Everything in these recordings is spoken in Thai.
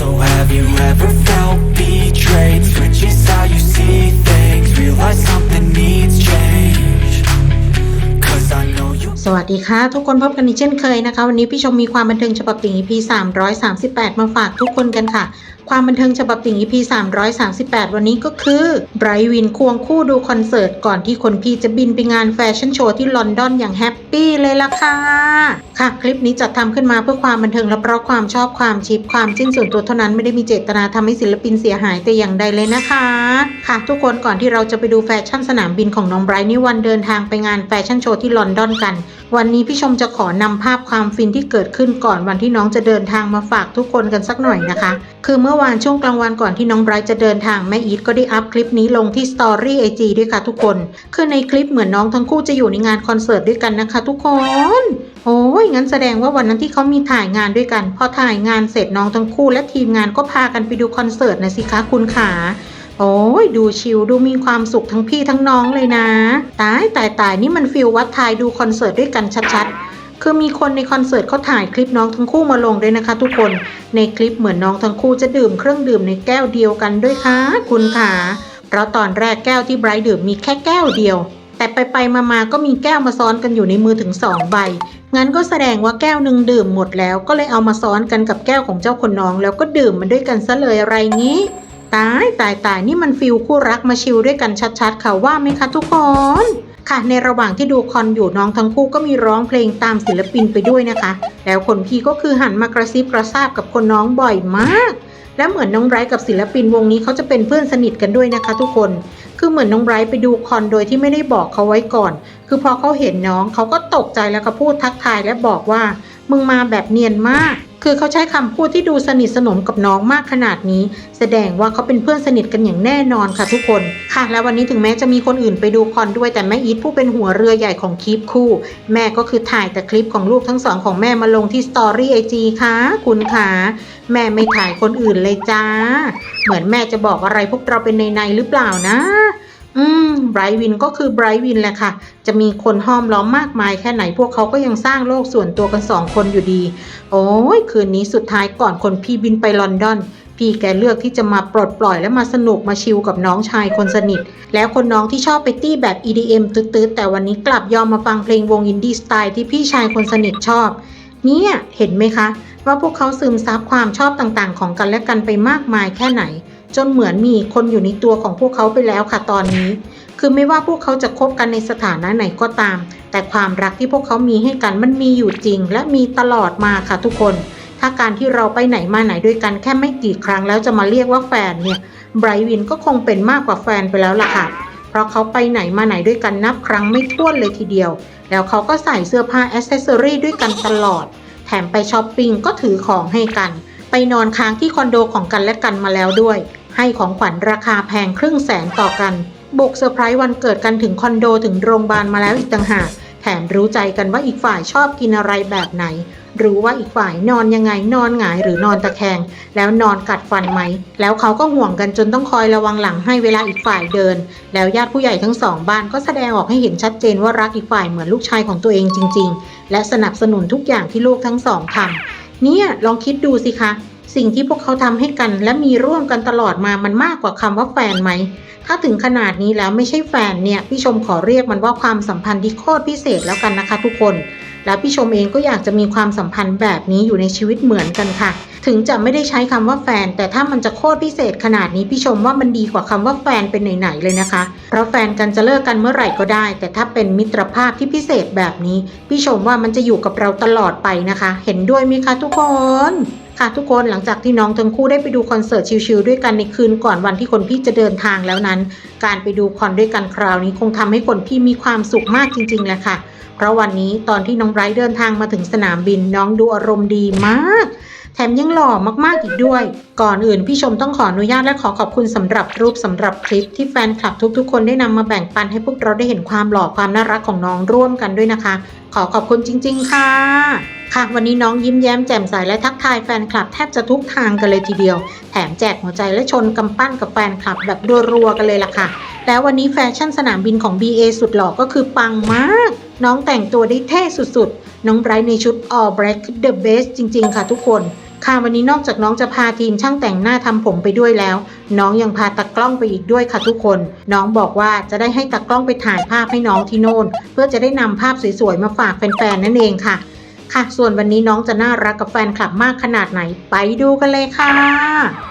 So have you ever felt betrayed? Switches how you see things Realize something needs change Cause I know you สวัสดีค่ะ ทุกคนพบกันอีกเช่นเคยนะคะ วันนี้พี่ชมมีความบันเทิงฉบับติ่ง EP 338 มาฝากทุกคนกันค่ะ ความบันเทิงฉบับติ่ง EP 338 วันนี้ก็คือไบรท์วินควงคู่ดูคอนเสิร์ตก่อนที่คนพี่จะบินไปงานแฟชั่นโชว์ที่ลอนดอนอย่างแฮปปี้เลยล่ะค่ะ ค่ะ คลิปนี้จัดทำขึ้นมาเพื่อความบันเทิงและเพราะความชอบความชิปความจิ้นส่วนตัวเท่านั้นไม่ได้มีเจตนาทำให้ศิลปินเสียหายแต่อย่างใดเลยนะคะ ค่ะ ทุกคนก่อนที่เราจะไปดูแฟชั่นสนามบินของน้องไบรท์นี่วันเดินทางไปงานแฟชั่นโชว์ที่ลอนดอนกัน วันนี้พี่ชมจะขอนำภาพความฟินที่เกิดขึ้นก่อนวันที่น้องจะเดินทางมาฝากทุกคนกันสักหน่อยนะคะ คือเมื่อวานช่วงกลางวันก่อนที่น้องไบรท์จะเดินทางแม่อีทก็ได้อัพคลิปนี้ลงที่สตอรี่ไอจีด้วยค่ะทุกคน คือในคลิปเหมือนน้องทั้งคู่จะอยู่ในงานคอนเสิร์ตด้วยกันนะคะ ทุกคนโอ้ยงั้นแสดงว่าวันนั้นที่เขามีถ่ายงานด้วยกัน พอถ่ายงานเสร็จน้องทั้งคู่และทีมงานก็พากันไปดูคอนเสิร์ตนะสิคะคุณขา โอ้ยดูชิลดูมีความสุขทั้งพี่ทั้งน้องเลยนะ ตายตายตายนี่มันฟิลวัดทายดูคอนเสิร์ตด้วยกันชัดๆ คือมีคนในคอนเสิร์ตเขาถ่ายคลิปน้องทั้งคู่มาลงด้วยนะคะ ทุกคน ในคลิปเหมือนน้องทั้งคู่จะดื่มเครื่องดื่มในแก้วเดียวกันด้วยค่ะคุณขาเพราะตอนแรกแก้วที่ไบรท์ดื่มมีแค่แก้วเดียว แต่ไปไปๆมาๆก็มีแก้วมาซ้อนกันอยู่ในมือถึงสองใบ งั้นก็แสดงว่าแก้วหนึ่งดื่มหมดแล้ว ก็เลยเอามาซ้อนกันกับแก้วของเจ้าคนน้อง แล้วก็ดื่มมันด้วยกันซะเลยอะไรงี้ ตายตายตายนี่มันฟิลคู่รักมาชิลด้วยกันชัดๆค่ะว่าไหมคะทุกคนค่ะในระหว่างที่ดูคอนอยู่น้องทั้งคู่ก็มีร้องเพลงตามศิลปินไปด้วยนะคะ แล้วคนพี่ก็คือหันมากระซิบกระซาบกับคนน้องบ่อยมาก และเหมือนน้องไบรท์กับศิลปินวงนี้เขาจะเป็นเพื่อนสนิทกันด้วยนะคะ ทุกคนคือเหมือนน้องไบรท์ไปดูคอนโดยที่ไม่ได้บอกเขาไว้ก่อน คือพอเขาเห็นน้องเขาก็ตกใจแล้วก็พูดทักทายและบอกว่า มึงมาแบบเนียนมาก คือเขาใช้คำพูดที่ดูสนิทสนมกับน้องมากขนาดนี้ แสดงว่าเขาเป็นเพื่อนสนิทกันอย่างแน่นอนค่ะทุกคน ค่ะ แล้ววันนี้ถึงแม้จะมีคนอื่นไปดูคอนด้วยแต่แม่อีทผู้เป็นหัวเรือใหญ่ของคลิปคู่ แม่ก็คือถ่ายแต่คลิปของลูกทั้งสองของแม่มาลงที่สตอรี่ไอจีค่ะคุณค่ะแม่ไม่ถ่ายคนอื่นเลยจ้า เหมือนแม่จะบอกอะไรพวกเราเป็นในในหรือเปล่านะ อืมไบรท์วินก็คือไบรท์วินแหละค่ะ จะมีคนห้อมล้อมมากมายแค่ไหนพวกเขาก็ยังสร้างโลกส่วนตัวกันสองคนอยู่ดี โอ้ยคืนนี้สุดท้ายก่อนคนพี่บินไปลอนดอน พี่แกเลือกที่จะมาปลดปล่อยและมาสนุกมาชิลกับน้องชายคนสนิท แล้วคนน้องที่ชอบไปตี้แบบ EDM ตืดๆแต่วันนี้กลับยอมมาฟังเพลงวงอินดี้สไตล์ที่พี่ชายคนสนิทชอบ เนี่ยเห็นไหมคะ ว่าพวกเขาซึมซับความชอบต่างๆ ของกันและกันไปมากมายแค่ไหน จนเหมือนมีคนอยู่ในตัวของพวกเขาไปแล้วค่ะตอนนี้ คือไม่ว่าพวกเขาจะคบกันในสถานะไหนก็ตาม แต่ความรักที่พวกเขามีให้กันมันมีอยู่จริง และมีตลอดมาค่ะทุกคน ถ้าการที่เราไปไหนมาไหนด้วยกันแค่ไม่กี่ครั้งแล้วจะมาเรียกว่าแฟนเนี่ยไบรท์วินก็คงเป็นมากกว่าแฟนไปแล้วล่ะค่ะ เพราะเขาไปไหนมาไหนด้วยกันนับครั้งไม่ถ้วนเลยทีเดียว แล้วเขาก็ใส่เสื้อผ้าแอ c เซสซอรี่ด้วยกันตลอด แถมไปช้อปปิ้งก็ถือของให้กัน ไปนอนค้างที่คอนโดของกันและกันมาแล้วด้วย ให้ของขวัญราคาแพงครึ่งแสนต่อกัน บุกเซอร์ไพรส์วันเกิดกันถึงคอนโดถึงโรงพยาบาลมาแล้วอีกต่างหาก แถมรู้ใจกันว่าอีกฝ่ายชอบกินอะไรแบบไหน รู้ว่าอีกฝ่ายนอนยังไงนอนหงายหรือนอนตะแคง แล้วนอนกัดฟันไหม แล้วเขาก็ห่วงกันจนต้องคอยระวังหลังให้เวลาอีกฝ่ายเดิน แล้วญาติผู้ใหญ่ทั้งสองบ้านก็แสดงออกให้เห็นชัดเจนว่ารักอีกฝ่ายเหมือนลูกชายของตัวเองจริง ๆ และสนับสนุนทุกอย่างที่ลูกทั้งสองทำเนี่ยลองคิดดูสิคะ สิ่งที่พวกเขาทำให้กันและมีร่วมกันตลอดมามันมากกว่าคำว่าแฟนไหม ถ้าถึงขนาดนี้แล้วไม่ใช่แฟนเนี่ยพี่ชมขอเรียกมันว่าความสัมพันธ์ที่โคตรพิเศษแล้วกันนะคะ ทุกคน และพี่ชมเองก็อยากจะมีความสัมพันธ์แบบนี้อยู่ในชีวิตเหมือนกันค่ะ ถึงจะไม่ได้ใช้คำว่าแฟน แต่ถ้ามันจะโคตรพิเศษขนาดนี้พี่ชมว่ามันดีกว่าคำว่าแฟนเป็นไหนๆเลยนะคะ เพราะแฟนกันจะเลิกกันเมื่อไหร่ก็ได้ แต่ถ้าเป็นมิตรภาพที่พิเศษแบบนี้ พี่ชมว่ามันจะอยู่กับเราตลอดไปนะคะ เห็นด้วยไหมคะทุกคนค่ะทุกคนหลังจากที่น้องทั้งคู่ได้ไปดูคอนเสิร์ตชิลๆด้วยกันในคืนก่อนวันที่คนพี่จะเดินทางแล้วนั้น การไปดูคอนด้วยกันคราวนี้คงทำให้คนพี่มีความสุขมากจริงๆแหละค่ะ เพราะวันนี้ตอนที่น้องไบรท์เดินทางมาถึงสนามบินน้องดูอารมณ์ดีมาก แถมยังหล่อมากๆอีกด้วย ก่อนอื่นพี่ชมต้องขออนุญาตและขอขอบคุณสำหรับรูปสำหรับคลิปที่แฟนคลับทุกๆ คนได้นำมาแบ่งปันให้พวกเราได้เห็นความหล่อความน่ารักของน้องร่วมกันด้วยนะคะ ขอขอบคุณจริง ๆ ค่ะ ค่ะวันนี้น้องยิ้มแย้มแจ่มใสและทักทายแฟนคลับแทบจะทุกทางกันเลยทีเดียว แถมแจกหัวใจและชนกำปั้นกับแฟนคลับแบบรัวๆกันเลยล่ะค่ะ แล้ววันนี้แฟชั่นสนามบินของ BA สุดหล่อก็คือปังมาก น้องแต่งตัวได้เท่สุดๆ น้องไบรท์ในชุด all black the best จริงๆ ค่ะทุกคนค่ะวันนี้นอกจากน้องจะพาทีมช่างแต่งหน้าทำผมไปด้วยแล้ว น้องยังพาตากล้องไปอีกด้วยค่ะทุกคน น้องบอกว่าจะได้ให้ตากล้องไปถ่ายภาพให้น้องที่โน่น เพื่อจะได้นำภาพสวยๆมาฝากแฟนๆนั่นเองค่ะ ค่ะ ส่วนวันนี้น้องจะน่ารักกับแฟนคลับมากขนาดไหนไปดูกันเลยค่ะ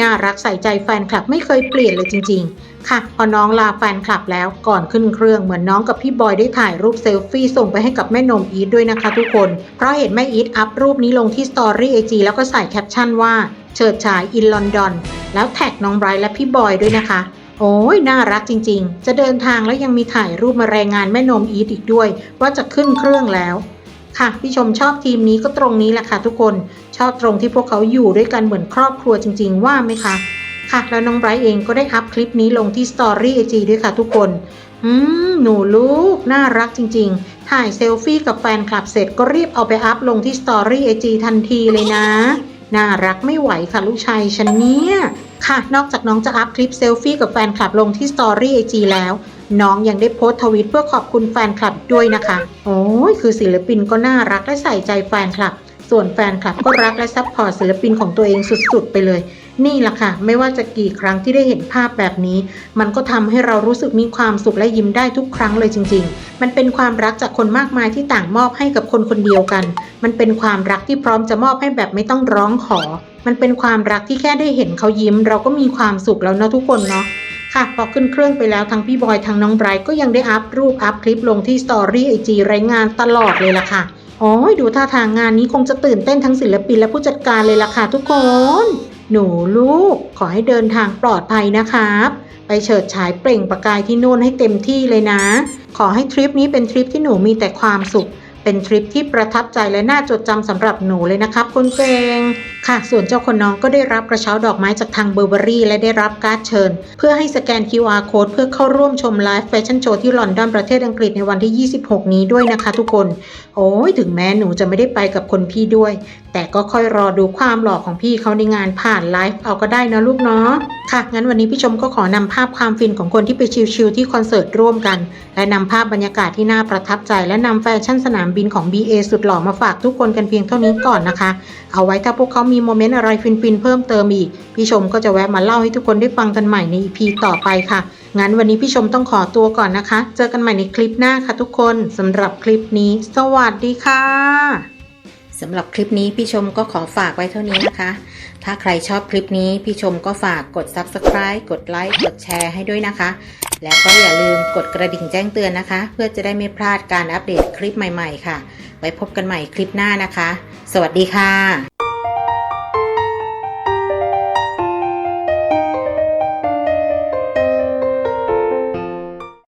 น่ารักใส่ใจแฟนคลับไม่เคยเปลี่ยนเลยจริง ๆ ค่ะ พอน้องลาแฟนคลับแล้วก่อนขึ้นเครื่องเหมือนน้องกับพี่บอยได้ถ่ายรูปเซลฟี่ส่งไปให้กับแม่นมอีทด้วยนะคะทุกคน เพราะเห็นแม่อีทอัพรูปนี้ลงที่สตอรี่ไอจีแล้วก็ใส่แคปชั่นว่าเฉิดฉายอินลอนดอน แล้วแท็กน้องไบรท์และพี่บอยด้วยนะคะโอ้ยน่ารักจริง ๆ จะเดินทางแล้วยังมีถ่ายรูปมารายงานแม่นมอีทอีกด้วย ว่าจะขึ้นเครื่องแล้ว ค่ะพี่ชมชอบทีมนี้ก็ตรงนี้แหละค่ะทุกคนชอบตรงที่พวกเขาอยู่ด้วยกันเหมือนครอบครัวจริง ๆ ว่าไหมคะค่ะแล้วน้องไบรท์เองก็ได้อัพคลิปนี้ลงที่สตอรี่ไอจีด้วยค่ะทุกคน อืม หนูลูก น่ารักจริง ๆ ถ่ายเซลฟี่กับแฟนคลับเสร็จก็รีบเอาไปอัพลงที่สตอรี่ไอจีทันทีเลยนะ น่ารักไม่ไหวค่ะลูกชายฉันเนี่ย ค่ะ นอกจากน้องจะอัพคลิปเซลฟี่กับแฟนคลับลงที่สตอรี่ไอจีแล้ว น้องยังได้โพสต์ทวิตเพื่อขอบคุณแฟนคลับด้วยนะคะ โอ้ยคือศิลปินก็น่ารักและใส่ใจแฟนคลับ ส่วนแฟนคลับก็รักและซัพพอร์ตศิลปินของตัวเองสุดๆ ไปเลย นี่แหละค่ะ ไม่ว่าจะกี่ครั้งที่ได้เห็นภาพแบบนี้ มันก็ทำให้เรารู้สึกมีความสุขและยิ้มได้ทุกครั้งเลยจริง ๆ มันเป็นความรักจากคนมากมายที่ต่างมอบให้กับคนคนเดียวกัน มันเป็นความรักที่พร้อมจะมอบให้แบบไม่ต้องร้องขอ มันเป็นความรักที่แค่ได้เห็นเขายิ้ม เราก็มีความสุขแล้วนะทุกคนเนาะ ค่ะพอขึ้นเครื่องไปแล้วทั้งพี่บอยทั้งน้องไบรท์ก็ยังได้อัพรูปอัพคลิปลงที่สตอรี่ไอจีรายงานตลอดเลยล่ะค่ะโอ้ยดูท่าทางงานนี้คงจะตื่นเต้นทั้งศิลปินและผู้จัดการเลยล่ะค่ะทุกคน หนูลูก ขอให้เดินทางปลอดภัยนะครับ ไปเฉิดฉายเปล่งประกายที่โน่นให้เต็มที่เลยนะ ขอให้ทริปนี้เป็นทริปที่หนูมีแต่ความสุข เป็นทริปที่ประทับใจและน่าจดจำสำหรับหนูเลยนะครับคุณเกงค่ะ ส่วนเจ้าคนน้องก็ได้รับกระเช้าดอกไม้จากทางเบอร์เบอรี่ และได้รับการ์ดเชิญ เพื่อให้สแกน QR code เพื่อเข้าร่วมชมไลฟ์แฟชั่นโชว์ที่ลอนดอนประเทศอังกฤษในวันที่ 26 นี้ด้วยนะคะทุกคน โอ้ยถึงแม้หนูจะไม่ได้ไปกับคนพี่ด้วย แต่ก็ค่อยรอดูความหล่อของพี่เขาในงานผ่านไลฟ์เอาก็ได้นะลูกเนาะค่ะ งั้นวันนี้พี่ชมก็ขอนำภาพความฟินของคนที่ไปชิลๆที่คอนเสิร์ตร่วมกัน และนำภาพบรรยากาศที่น่าประทับใจและนำแฟชั่นสนามบินของ BA สุดหล่อมาฝากทุกคนกันเพียงเท่านี้ก่อนนะคะ เอาไว้ถ้าพวกเขามีโมเมนต์อะไรฟินๆเพิ่มเติมอีก พี่ชมก็จะแวะมาเล่าให้ทุกคนได้ฟังกันใหม่ใน EP ต่อไปค่ะ งั้นวันนี้พี่ชมต้องขอตัวก่อนนะคะ เจอกันใหม่ในคลิปหน้าค่ะทุกคนสำหรับคลิปนี้ สวัสดีค่ะสำหรับคลิปนี้พี่ชมก็ขอฝากไว้เท่านี้นะคะ ถ้าใครชอบคลิปนี้พี่ชมก็ฝากกด Subscribe กดไลค์กดแชร์ให้ด้วยนะคะ แล้วก็อย่าลืมกดกระดิ่งแจ้งเตือนนะคะ เพื่อจะได้ไม่พลาดการอัปเดตคลิปใหม่ๆ ค่ะ ไว้พบกันใหม่คลิปหน้านะคะ สวัสดีค่ะ